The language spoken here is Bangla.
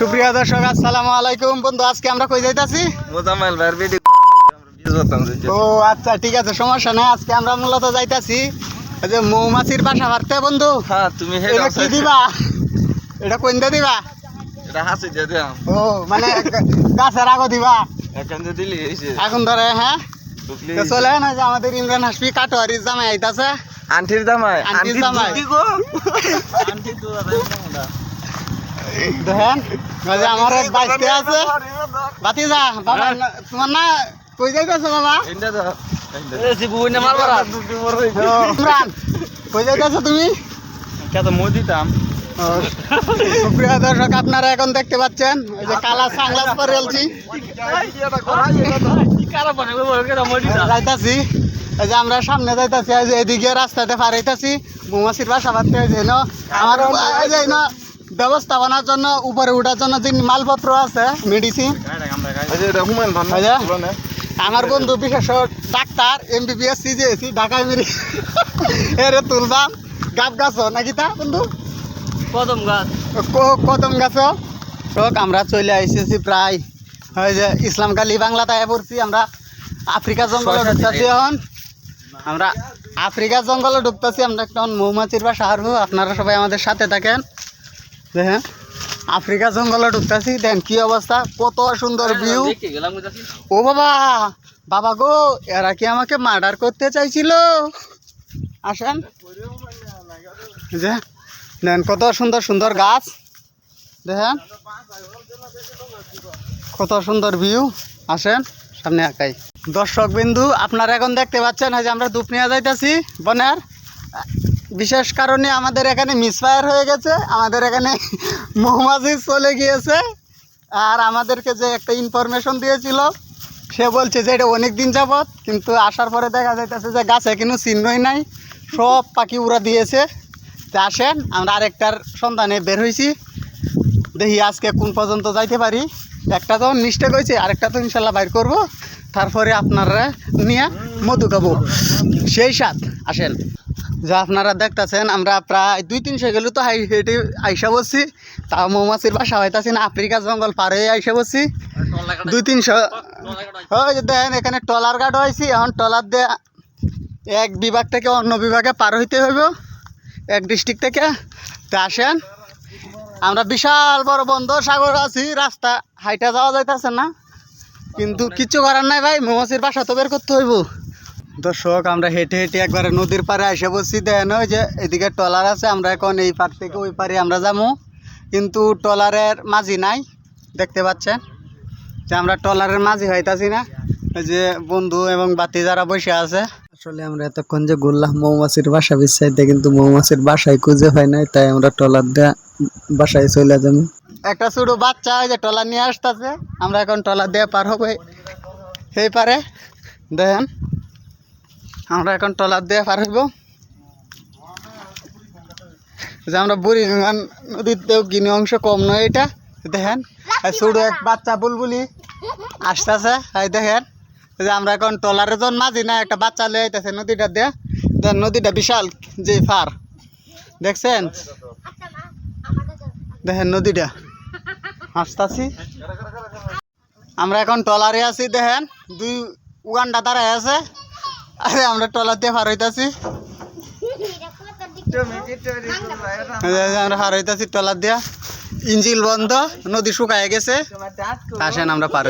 সুপ্রিয় দর্শক আসসালামু আলাইকুম। বন্ধু আজকে আমরা কই যাইতাছি? মোজাম্মেল ভাইয়ের ও আচ্ছা ঠিক আছে সমস্যা নাই। আজকে আমরা মূলত যাইতাছি যে মৌমাছির বাসা বাড়তে বন্ধু। হ্যাঁ তুমি এটা কি দিবা? এটা কোন দিবা? এটা হাসি দিয়ে দিলাম ও মানে গাছের আগো দিবা? এখন যে দিলি এখন ধরে হ্যাঁ? চলে না যে আমাদের ইমরান হাসপি কাটোয়ারি জামাই আইতাছে। আন্টির জামাই। আন্টির জামাই। আন্টির দুধ দেখেন আমার এক বাইতে আছে। বাতি যা বাবা তোমার না কই যাইতাছো বাবা? কই যাইতাছো তুমি? কত মই দিতাম সুপ্রিয় দর্শক আপনারা এখন দেখতে পাচ্ছেন ওই যে কালা সাংলাস পরে আলছি যাইতাছি এই যে আমরা সামনে যাইতাছি এই যে এদিকে রাস্তাতে পার হইতাছি। মৌমাছির বাসা বাঁধতে আমার এই যে ন ব্যবস্থাপনার জন্য উপরে ওঠার জন্য যে মালপত্র আছে মেডিসিন। আমার বন্ধু বিশেষ ডাক্তার এমবিবিএস সিজিএসি ঢাকায় মেরি এরে তুলবাম গাছ গাছ নাকি তা বন্ধু? কদম গাছ। কদম গাছ হোক আমরা চলে আইসেছি প্রায় ওই যে ইসলাম কালী বাংলাতে আয় পড়ছি আমরা আফ্রিকা জঙ্গলে ঢুকতেছি এখন। আমরা আফ্রিকা জঙ্গলে ঢুকতেছি আমরা একটা মৌমাছির বা হারবো আপনারা সবাই আমাদের সাথে থাকেন। দেখেন আফ্রিকা জঙ্গলে ঢুকতেছি দেখেন কি অবস্থা কত সুন্দর ভিউ ও বাবা বাবা গো এরা কি আমাকে মার্ডার করতে চাইছিল? আসেন। যে দেখেন কত সুন্দর সুন্দর গাছ। দেখেন কত সুন্দর ভিউ আসেন সামনে একাই দর্শক বিন্দু আপনারা এখন দেখতে পাচ্ছেন যে আমরা ধূপ নিয়ে যাইতেছি বনের। বিশেষ কারণে আমাদের এখানে মিসফায়ার হয়ে গেছে, আমাদের এখানে মৌমাছি চলে গিয়েছে। আর আমাদেরকে যে একটা ইনফরমেশন দিয়েছিল, সে বলছে যে এটা অনেক দিন যাবৎ, কিন্তু আসার পরে দেখা যাইতেছে যে গাছে কোনো চিহ্নই নাই, সব পাখি উড়া দিয়েছে। আসেন, আমরা আরেকটার সন্ধানে বের হয়েছি দেখি আজকে কোন পর্যন্ত যাইতে পারি। একটা তো নিশ্চয় কইছে, আরেকটা তো ইনশাল্লাহ বাইর করব। তারপরে আপনারা নিয়ে মধু খাব। সেই সাথ আসেন। যা আপনারা দেখতেছেন, আমরা প্রায় দুই, তিনশো গেলে তো হেঁটে আইসা বসছি। তাও মৌমাছির বাসা হইতাছি না, আফ্রিকা জঙ্গল পার হয়ে আইসা বসছি। দুই, তিনশো ওই দেখেন, এখানে টলার গার্ড হয়েছি এখন টলার দিয়ে এক বিভাগ থেকে অন্য বিভাগে পার হইতে হইব। এক ডিস্ট্রিক্ট থেকে। তা আসেন। আমরা বিশাল বড় বন্ধ সাগর আছি, রাস্তা হাইটা যাওয়া যাইতেছে না। কিন্তু কিচ্ছু করার নাই ভাই, মৌমাছির বাসা তো বের করতে হইব। দর্শক, আমরা হেঁটে হেঁটে একবারে নদীর পাড়ে এসে বসছি। দেখেন ওই যে এদিকে টলার আছে, আমরা এখন এই পার থেকে ওই পারে আমরা যাব। কিন্তু টলারের মাঝি নাই, দেখতে পাচ্ছেন? যে আমরা টলারের মাঝি হইতাছি না। ওই যে বন্ধু এবং বাতি যারা বসে আছে। আসলে আমরা এতক্ষণ যে ঘুরলাম মৌমাছির বাসা বিছাইতে, কিন্তু মৌমাছির বাসায় খুঁজে হয় নাই, তাই আমরা টলার দিয়ে বাসায় চলে যাব। একটা ছোট বাচ্চা ওই যে টলার নিয়ে আসতেছে, আমরা এখন টলার দিয়ে পার হব সেই পারে। দেখেন আমরা এখন ট্রলার দিয়ে পার হইব। যে আমরা বুড়িগান নদীতেও গিনি অংশ কম নয় এটা দেখেন। ছোট এক বাচ্চা বুলবুলি আসতেছে এই দেখেন। যে আমরা এখন টলারের জন মাঝি না একটা বাচ্চা লয়ে আইতেছে নদীটা দিয়ে। দেখেন নদীটা বিশাল যে ফার দেখছেন? দেখেন নদীটা। আসতাছি। আমরা এখন টলারে আছি দেখেন। দুই উগান্ডা দাঁড়ায় আছে। আরে, আমরা টলার দিয়ে পার আমরা পার টলার দিয়া। ইঞ্জিল বন্ধ, নদী শুকায় গেছে। আসেন, আমরা পার